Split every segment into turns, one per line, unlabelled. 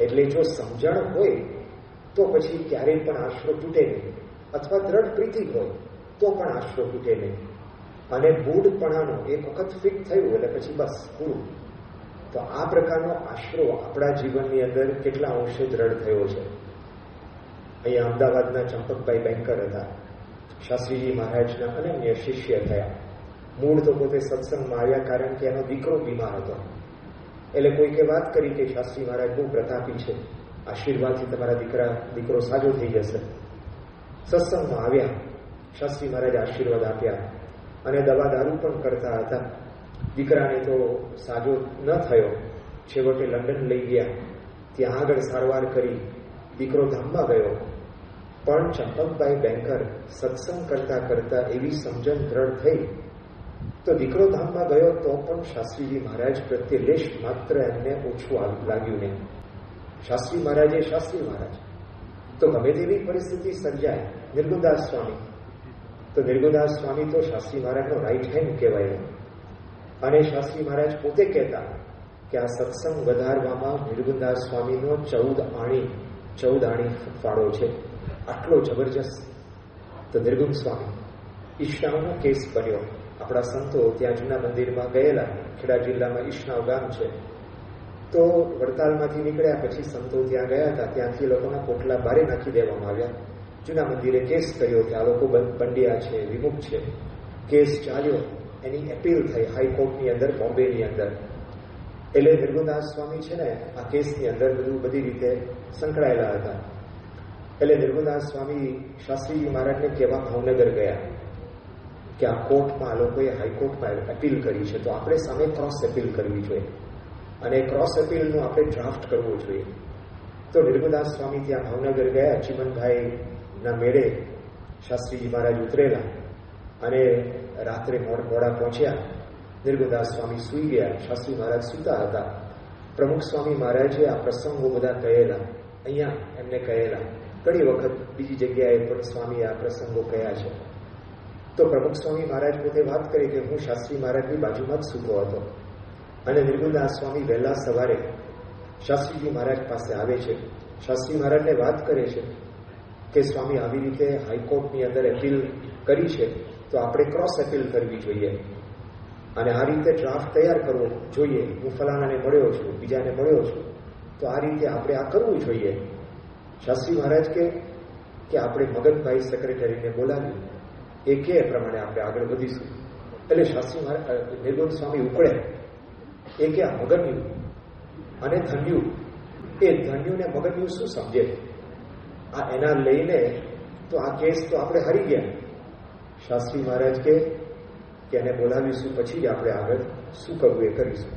એટલે જો સમજણ હોય, તો પછી ક્યારેય પણ આશરો તૂટે નહીં. અથવા દ્રઢ પ્રીતિ હોય, તો પણ આશરો તૂટે નહીં. અને મૂળપણાનો એક વખત ફિટ થયું, એટલે પછી બસ પૂરું. તો આ પ્રકારનો આશરો આપણા જીવનની અંદર કેટલા અંશે દ્રઢ થયો છે. અહીંયા અમદાવાદના ચંપકભાઈ બેન્કર હતા, શાસ્ત્રીજી મહારાજના અનન્ય શિષ્ય થયા. મૂળ તો પોતે સત્સંગમાં આવ્યા કારણ કે એનો દીકરો બીમાર હતો. એટલે કોઈકે વાત કરી કે શાસ્ત્રી મહારાજ, બહુ પ્રતાપી છે. આશીર્વાદથી તમારા દીકરા, દીકરો સાજો થઈ જશે. સત્સંગમાં આવ્યા. શાસ્ત્રી મહારાજ આશીર્વાદ આપ્યા અને દવા દારૂ પણ કરતા હતા. દીકરાને તો સાજો ન થયો. છેવટે લંડન લઈ ગયા. ત્યાં આગળ સારવાર કરી. દીકરો ધામમાં ગયો. પણ ચંપકભાઈ બેન્કર સત્સંગ કરતા કરતા એવી સમજણ દ્રઢ થઈ તો દીકરો ધામમાં ગયો તો પણ શાસ્ત્રીજી મહારાજ પ્રત્યે લેશ માત્ર એમને ઓછું લાગ્યું નહીં. શાસ્ત્રી મહારાજે શાસ્ત્રી મહારાજ. તો ગમે તેવી પરિસ્થિતિ સર્જાય નિર્ગુદાસ સ્વામી. તો નિર્ગુદાસ સ્વામી તો શાસ્ત્રી મહારાજનો રાઈટ હેન્ડ કહેવાય. અને શાસ્ત્રી મહારાજ પોતે કહેતા કે આ સત્સંગ વધારવામાં નિર્ગુદાસ સ્વામીનો ચૌદ આણી ચૌદ આણી ફાળો છે. આટલો જબરજસ્ત. તો નિર્ગુણ સ્વામી ઈશાવનો કેસ બન્યો. આપણા સંતો ત્યાં જૂના મંદિરમાં ગયેલા, ખેડા જિલ્લામાં ઈશનાવ ગામ છે. તો વડતાલમાંથી નીકળ્યા પછી સંતો ત્યાં ગયા હતા, ત્યાંથી લોકોના પોટલા બારે નાખી દેવામાં આવ્યા. જૂના મંદિરે કેસ કર્યો કે આ લોકો બંડિયા છે, વિમુખ છે. કેસ ચાલ્યો. એની એપીલ થઈ હાઈકોર્ટની અંદર, બોમ્બેની અંદર. એટલે નિર્ગુદાસ સ્વામી છે ને, આ કેસની અંદર બધું બધી રીતે સંકળાયેલા હતા. એટલે નિર્ગુદાસ સ્વામી શાસ્ત્રીજી મહારાજને કહેવા ભાવનગર ગયા. કે આ કોર્ટમાં આ લોકોએ હાઈકોર્ટમાં અપીલ કરી છે, તો આપણે સામે ક્રોસ અપીલ કરવી જોઈએ. અને ક્રોસ અપીલનું આપણે ડ્રાફ્ટ કરવો જોઈએ. તો નિર્મદાસ સ્વામી ત્યાં ભાવનગર ગયા ચીમનભાઈના મેળે શાસ્ત્રીજી મહારાજ ઉતરેલા અને રાત્રે મોડ પહોંચ્યા. નિર્મદાસ સ્વામી સૂઈ ગયા શાસ્ત્રી મહારાજ સૂતા હતા. પ્રમુખ સ્વામી મહારાજે આ પ્રસંગો બધા કહેલા, અહીંયા એમને કહેલા. ઘણી વખત બીજી જગ્યાએ પણ સ્વામી આ પ્રસંગો કયા છે. તો પ્રમુખ સ્વામી મહારાજ પોતે વાત કરી કે હું શાસ્ત્રી મહારાજની બાજુમાં જ સૂતો હતો. અને નિર્ગુદાસ સ્વામી વહેલા સવારે શાસ્ત્રીજી મહારાજ પાસે આવે છે. શાસ્ત્રી મહારાજને વાત કરે છે કે સ્વામી આવી રીતે હાઈકોર્ટની અંદર અપીલ કરી છે તો આપણે ક્રોસ અપીલ કરવી જોઈએ. અને આ રીતે ડ્રાફ્ટ તૈયાર કરવો જોઈએ. હું ફલાણાને મળ્યો છું, બીજાને મળ્યો છું. તો આ રીતે આપણે આ કરવું જોઈએ. શાસ્ત્રી મહારાજ કે આપણે મગનભાઈ સેક્રેટરીને બોલાવ્યું એ કે પ્રમાણે આપણે આગળ વધીશું. એટલે શાસ્ત્રી નિર્ગુણ સ્વામી ઉકળે એ કે આ મગન્યું અને ધન્યું એ ધન્યું ને મગન્યું શું સમજે? આ એના લઈને તો આ કેસ તો આપણે હારી ગયા. શાસ્ત્રી મહારાજ કે એને બોલાવીશું, પછી આપણે આગળ શું કરવું એ કરીશું.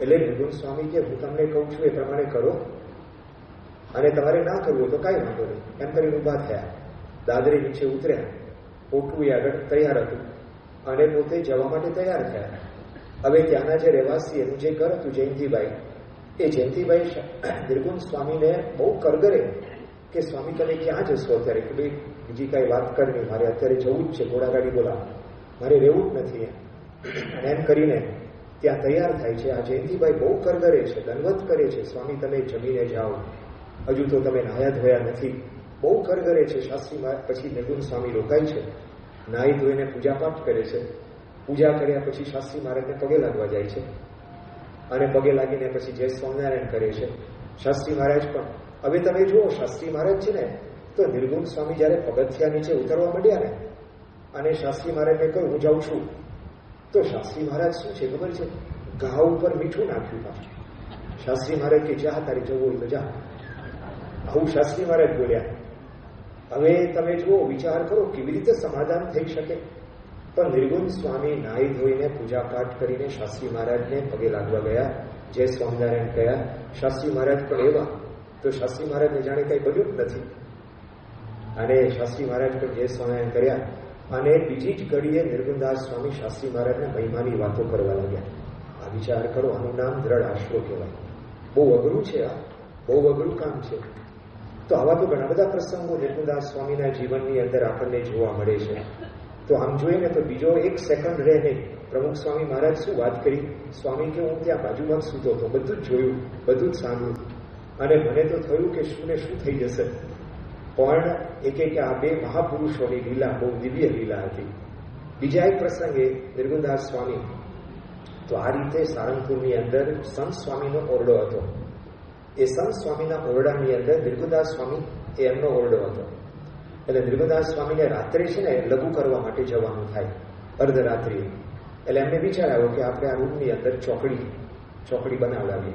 એટલે નિર્ગુણ સ્વામી કે, હું તમને કહું છું એ પ્રમાણે કરો. અને તમારે ના કરવું તો કાંઈ વાંધો નહીં. એમ કરીને ઊભા થયા. દાદરી નીચે ઉતર્યા. પોટલું આગળ તૈયાર હતું અને પોતે જવા માટે તૈયાર થયા. હવે ત્યાંના જે રહેવાસી એનું જે ઘર હતું જયંતિભાઈ, એ જયંતિભાઈ નિર્ગુણ સ્વામીને બહુ કરગરે કે, સ્વામી, તમે ક્યાં જશો અત્યારે? કે ભાઈ બીજી કાંઈ વાત કર નહીં મારે અત્યારે જવું જ છે, ઘોડાગાડી બોલા મારે રહેવું જ નથી અને એમ કરીને ત્યાં તૈયાર થાય છે. આ જયંતિભાઈ બહુ કરગરે છે, દંડવત કરે છે. સ્વામી, તમે જમીને જાઓ. હજુ તો તમે નાયા ધોયા નથી. બહુ કરગરે છે, શાસ્ત્રી પછી નિર્ગુણ સ્વામી રોકાય છે. નાહી ધોઈને પૂજાપાઠ કરે છે. પૂજા કર્યા પછી શાસ્ત્રી મહારાજને પગે લાગવા જાય છે. અને પગે લાગીને પછી જય સ્વામિનારાયણ કરે છે. શાસ્ત્રી મહારાજ પણ, હવે તમે જુઓ, શાસ્ત્રી મહારાજ છે ને, તો નિર્ગુણ સ્વામી જયારે પગથિયા નીચે ઉતરવા માંડ્યા ને, અને શાસ્ત્રી મહારાજને કહ્યું, હું જાઉં છું. તો શાસ્ત્રી મહારાજ શું છે ખબર છે? ઘા ઉપર મીઠું નાખ્યું પાછું શાસ્ત્રી મહારાજ કે, જા તારી જવું હોય તો જા. આવું શાસ્ત્રી મહારાજ બોલ્યા. હવે તમે જુઓ, વિચાર કરો કેવી રીતે સમાધાન થઈ શકે. પણ નિર્ગુણ સ્વામી નાહી ધોઈને પૂજાપાઠ કરીને શાસ્ત્રી મહારાજને પગે લાગવા ગયા, જય સ્વામિનારાયણ ગયા શાસ્ત્રી મહારાજ, પણ એવા. તો શાસ્ત્રી મહારાજને જાણે કઈ બન્યું જ નથી. અને શાસ્ત્રી મહારાજ પણ જય સ્વામિનારાયણ કર્યા. અને બીજી જ ઘડીએ નિર્ગુણદાસ સ્વામી શાસ્ત્રી મહારાજને મહિમાની વાતો કરવા લાગ્યા. આ વિચાર કરો, આનું નામ દ્રઢ આશરો કહેવાય. બહુ અઘરું છે આ. બહુ અઘરું કામ છે. તો આવા તો ઘણા બધા પ્રસંગો નિર્ગુણદાસ સ્વામીના જીવનની અંદર આપણને જોવા મળે છે. તો આમ જોઈએ ને તો બીજો એક સેકન્ડ રહે નહીં પ્રમુખ સ્વામી મહારાજ શું વાત કરી? સ્વામી, કે હું ત્યાં બાજુમાં સૂતો હતો બધું જ જોયું, બધું જ સાંભળ્યું. અને મને તો થયું કે શું ને શું થઈ જશે. પણ એક એક આ બે મહાપુરુષોની લીલા, બહુ દિવ્ય લીલા હતી. બીજા એક પ્રસંગે નિર્ગુણદાસ સ્વામી, તો આ રીતે સારંગપુરની અંદર સંત સ્વામીનો ઓરડો હતો. એ સંત સ્વામીના ઓરડાની અંદર નિર્ગુદાસ સ્વામી એ એમનો ઓરડો હતો. એટલે નિર્ગુદાસ સ્વામીને રાત્રે છે ને લઘુ કરવા માટે જવાનું થાય અર્ધરાત્રિ એટલે એમને વિચાર આવ્યો કે આપણે આ રૂમની અંદર ચોકડી ચોકડી બનાવડાવીએ.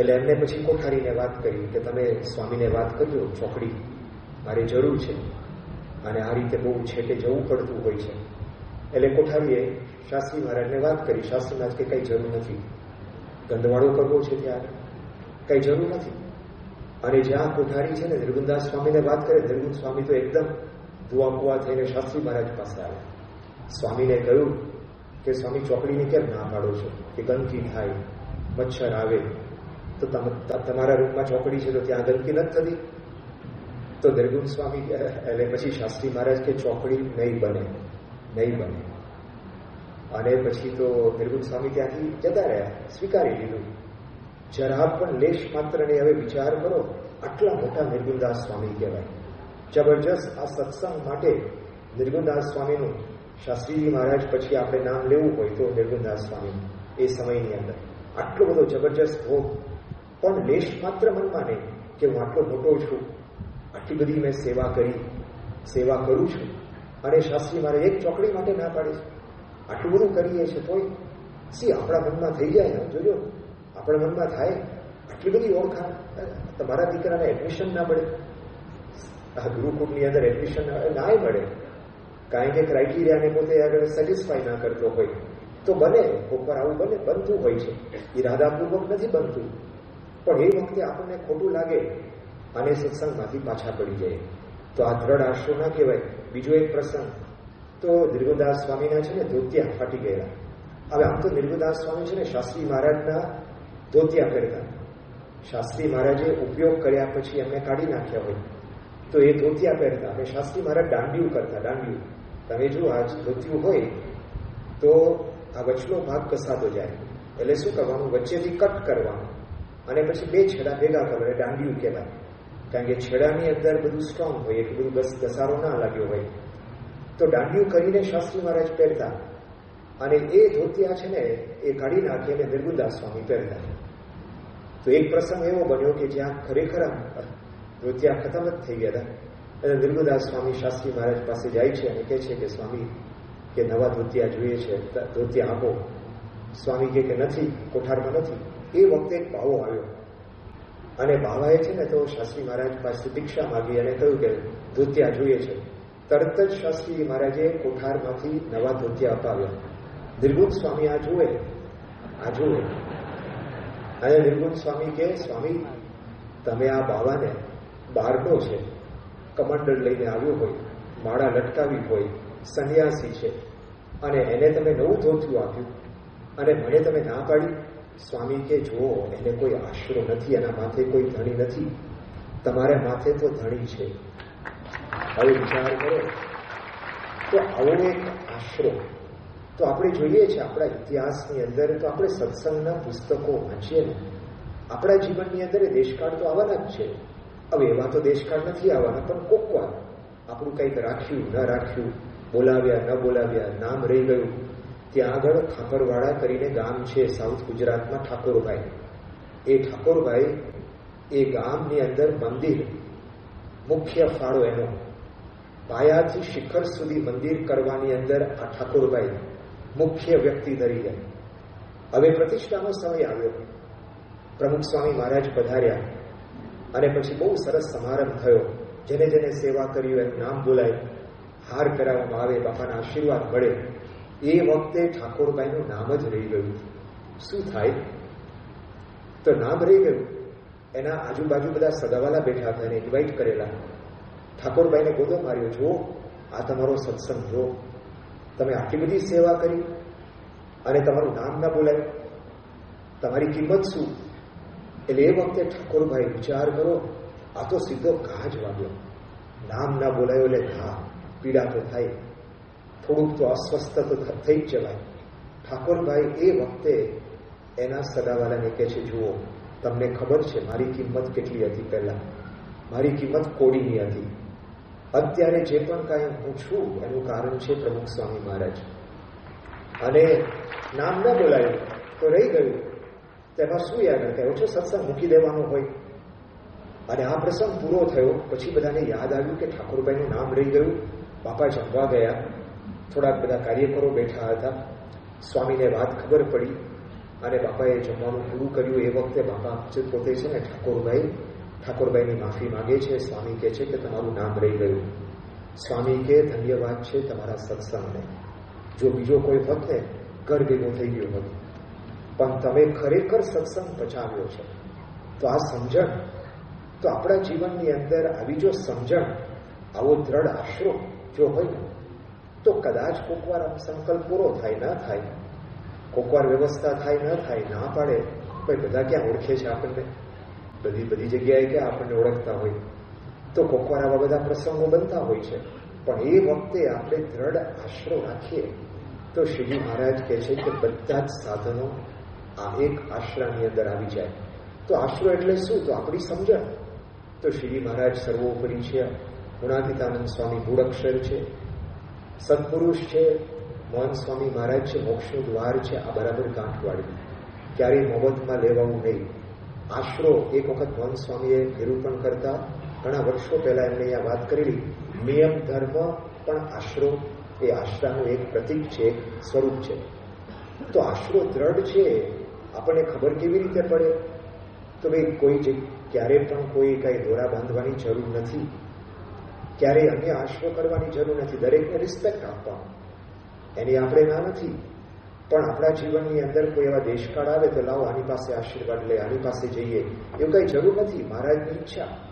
એટલે એમને પછી કોઠારીને વાત કરી કે તમે સ્વામીને વાત કરજો, ચોકડી મારે જરૂર છે. અને આ રીતે બહુ છેટે જવું પડતું હોય છે. એટલે કોઠારીએ શાસ્ત્રી મહારાજને વાત કરી, શાસ્ત્રી મહારાજ કે કંઈ જરૂર નથી. ગંદવાડો કરવો છે ત્યારે કઈ જરૂર નથી. અને જ્યાં કોઠારી છે ને નિર્ગુંદાસ સ્વામીને વાત કરે નિર્ગુંદ સ્વામી તો એકદમ દુઆ કુવા થઈને શાસ્ત્રી મહારાજ પાસે આવ્યા. સ્વામીને કહ્યું કે, સ્વામી, ચોકડીને કેમ ના પાડો છો? કે ગંદકી થાય, મચ્છર આવે. તો તમારા રૂમમાં ચોકડી છે તો ત્યાં ગંદકી નથી થતી? તો નિર્ગુણ સ્વામી એટલે પછી શાસ્ત્રી મહારાજ કે ચોકડી નહીં બને નહીં બને. અને પછી તો નિર્ગુણ સ્વામી ત્યાંથી જતા રહ્યા, સ્વીકારી લીધું. જરા પણ લેશ માત્રને હવે વિચાર કરો, આટલા મોટા નિર્ગુણદાસ સ્વામી કહેવાય. જબરજસ્ત આ સત્સંગ માટે નિર્ગુણદાસ સ્વામીનું શાસ્ત્રીજી મહારાજ પછી આપણે નામ લેવું હોય તો નિર્ગુણદાસ સ્વામી એ સમયની અંદર. આટલો બધો જબરજસ્ત ભોગ પણ લેશ માત્ર મનમાં નહીં કે હું આટલો મોટો છું, આટલી બધી મેં સેવા કરી, સેવા કરું છું અને શાસ્ત્રી મારે એક ચોકડી માટે ના પાડે છે. આટલું બધું કરીએ છીએ તોય. સી, આપણા મનમાં થઈ જાય જોજો. આપણા મનમાં થાય, આટલી બધી ઓળખાણ તમારા દીકરાને એડમિશન ના મળે. આ ગુરુકુળની અંદર એડમિશન ના મળે. કારણ કે ક્રાઇટેરિયાને પોતે આગળ સેટિસ્ફાય ના કરતો હોય. તો બને, ઉપર આવું બને, બનતું હોય છે. ઈરાદાપૂર્વક નથી બનતું. પણ એ વખતે આપણને ખોટું લાગે, અને સત્સંગમાંથી પાછા પડી જાય. તો આ દ્રઢ આશરો ના કહેવાય. બીજો એક પ્રસંગ. તો નિર્ગુદાસ સ્વામીના છે ને ધોત્યા ફાટી ગયેલા. હવે આમ તો નિર્ગુદાસ સ્વામી છે ને શાસ્ત્રી મહારાજના ધોતિયા પહેરતા શાસ્ત્રી મહારાજે ઉપયોગ કર્યા પછી એમને કાઢી નાખ્યા હોય. તો એ ધોતિયા પહેરતા અને શાસ્ત્રી મહારાજ દાંડિયું કરતા, દાંડિયું. તમે જો આ ધોતિયું હોય, તો આ વચનો ભાગ કસાતો જાય. એટલે શું કરવાનું? વચ્ચેથી કટ કરવાનું. અને પછી બે છેડા ભેગા કરવા દાંડિયું કહેવાય. કારણ કે છેડાની અંદર બધું સ્ટ્રોંગ હોય, એટલું બધું બસ ઘસારો ના લાગ્યો હોય. તો દાંડિયું કરીને શાસ્ત્રી મહારાજ પહેરતા. અને એ ધોતિયા છે ને, એ કાઢી નાખી અને સ્વામી પહેરતા. તો એક પ્રસંગ એવો બન્યો કે જ્યાં ખરેખર ધોતિયા ખતમ જ થઈ ગયા હતા. અને નિર્ગુદાસ સ્વામી શાસ્ત્રી મહારાજ પાસે જાય છે અને કહે છે કે સ્વામી, કે નવા ધોતિયા જોઈએ છે ધોતિયા આપો. સ્વામી કે નથી, કોઠારમાં નથી. એ વખતે એક ભાવો આવ્યો. અને બાવાએ છે ને તો શાસ્ત્રી મહારાજ પાસે દીક્ષા માગી અને કહ્યું કે ધોતિયા જોઈએ છે. તરત જ શાસ્ત્રી મહારાજે કોઠારમાંથી નવા ધોતિયા અપાવ્યા. નિર્ગુણ સ્વામી આ જુએ આ જુએ. અને નિર્ગુણ સ્વામી કે, સ્વામી, તમે આ બાવાને બહારનો છે, કમંડળ લઈને આવ્યો હોય, માળા લટકાવી હોય, સંન્યાસી છે, અને એને તમે નવું ધોતિયું આપ્યું, અને મને તમે ના પાડી? સ્વામી કે, જુઓ, એને કોઈ આશરો નથી, એના માથે કોઈ ધણી નથી. તમારા માથે તો ધણી છે. હવે વિચાર કરો. તો આવો એક આશરો તો આપણે જોઈએ છીએ આપણા ઇતિહાસની અંદર તો આપણે સત્સંગના પુસ્તકો વાંચીએ ને. આપણા જીવનની અંદર દેશકાળ તો આવવાના જ છે. હવે એવા તો દેશકાળ નથી આવવાના, પણ કોકવાર આપણું કંઈક રાખ્યું, ન રાખ્યું, બોલાવ્યા, ન બોલાવ્યા, નામ રહી ગયું, ત્યાં આગળ ઠાકોરવાડા કરીને ગામ છે સાઉથ ગુજરાતમાં ઠાકોરભાઈ. એ ઠાકોરભાઈ એ ગામની અંદર મંદિર, મુખ્ય ફાળો એનો. પાયાથી શિખર સુધી મંદિર કરવાની અંદર આ ઠાકોરભાઈ મુખ્ય વ્યક્તિ તરીકે. હવે પ્રતિષ્ઠાનો સમય આવ્યો. પ્રમુખ સ્વામી મહારાજ પધાર્યા અને પછી બહુ સરસ સમારંભ થયો. જેને જેને સેવા કર્યું એનું નામ બોલાય, હાર કરાવવામાં આવે, બાપાના આશીર્વાદ મળે, એ વખતે ઠાકોરભાઈનું નામ જ રહી ગયું. શું થાય? તો નામ રહી ગયું. એના આજુબાજુ બધા સગાવાલા બેઠા હતા એને ઇન્વાઇટ કરેલા. ઠાકોરભાઈને ગોદો માર્યો જો આ તમારો સત્સંગ, જુઓ તમે આટલી બધી સેવા કરી અને તમારું નામ ના બોલાય? તમારી કિંમત શું? એટલે એ વખતે ઠાકોરભાઈ વિચાર કરો, આ તો સીધો ઘા જ વાગ્યો. નામ ના બોલાયો એટલે ઘા પીડા તો થાય. થોડુંક તો અસ્વસ્થ તો થઈ જ જવાય. ઠાકોરભાઈ એ વખતે એના સગાવાલાને કહે છે, જુઓ, તમને ખબર છે, મારી કિંમત કેટલી હતી પહેલા? મારી કિંમત કોડીની હતી. અત્યારે જે પણ કાંઈ હું છું, એનું કારણ છે પ્રમુખ સ્વામી મહારાજ. અને નામ ન બોલાયું, તો રહી ગયું. તેમાં શું યાદ રાખે ઓછો સત્સંગ મૂકી દેવાનો હોય. અને આ પ્રસંગ પૂરો થયો, પછી બધાને યાદ આવ્યું કે ઠાકોરભાઈનું નામ રહી ગયું. બાપા જમવા ગયા. થોડાક બધા કાર્યકરો બેઠા હતા. સ્વામીને વાત ખબર પડી અને બાપાએ જમવાનું પૂરું કર્યું. એ વખતે બાપા પોતે છે ને ઠાકોરભાઈ ઠાકોરભાઈની માફી માગે છે. સ્વામી કહે છે કે તમારું નામ રહી ગયું. સ્વામી કે ધન્યવાદ છે તમારા સત્સંગને જો બીજો કોઈ હોત ને ઘર ભેગો થઈ ગયો હોત. પણ તમે ખરેખર સત્સંગ બચાવ્યો છે. તો આ સમજણ, તો આપણા જીવનની અંદર આવી જો સમજણ, આવો દ્રઢ આશરો જો હોય, તો કદાચ કોકવાર આમ સંકલ્પ પૂરો થાય, ના થાય. કોકવાર વ્યવસ્થા થાય, ન થાય, ના પાડે ભાઈ બધા ક્યાં ઓળખે છે આપણને? બધી બધી જગ્યાએ કે આપણને ઓળખતા હોય. તો કોકવાર આવા બધા પ્રસંગો બનતા હોય છે. પણ એ વખતે આપણે દ્રઢ આશરો રાખીએ. તો શ્રીજી મહારાજ કહે છે કે બધા જ સાધનો આ એક આશરાની અંદર આવી જાય. તો આશરો એટલે શું? તો આપણી સમજણ. તો શ્રીજી મહારાજ સર્વોપરી છે. ગુણાતીતાનંદ સ્વામી મૂળક્ષર છે. સત્પુરુષ છે. મોહન સ્વામી મહારાજ છે. મોક્ષનું દ્વાર છે. આ બરાબર ગાંઠવાળી. ક્યારેય મોહમ્મદમાં લેવાવું નહીં. આશરો એક વખત ભવનસ્વામીએ સ્વામીએ નિરૂપણ કરતા ઘણા વર્ષો પહેલા એમણે અહીંયા વાત કરેલી. નિયમ, ધર્મ પણ આશરો એ આશરાનું એક પ્રતિક છે, એક સ્વરૂપ છે. તો આશરો દ્રઢ છે, આપણને ખબર કેવી રીતે પડે? તો ભાઈ, કોઈ ક્યારે પણ કોઈ કઈ દોરા બાંધવાની જરૂર નથી. ક્યારેય અન્ય આશરો કરવાની જરૂર નથી. દરેકને રિસ્પેક્ટ આપવાનું. એની આપણે ના નથી. પણ આપણા જીવનની અંદર કોઈ એવા દેશકાળ આવે તો લાવો આની પાસે આશીર્વાદ લે, આની પાસે જઈએ. એવું કઈ જરૂર નથી. મહારાજની ઈચ્છા.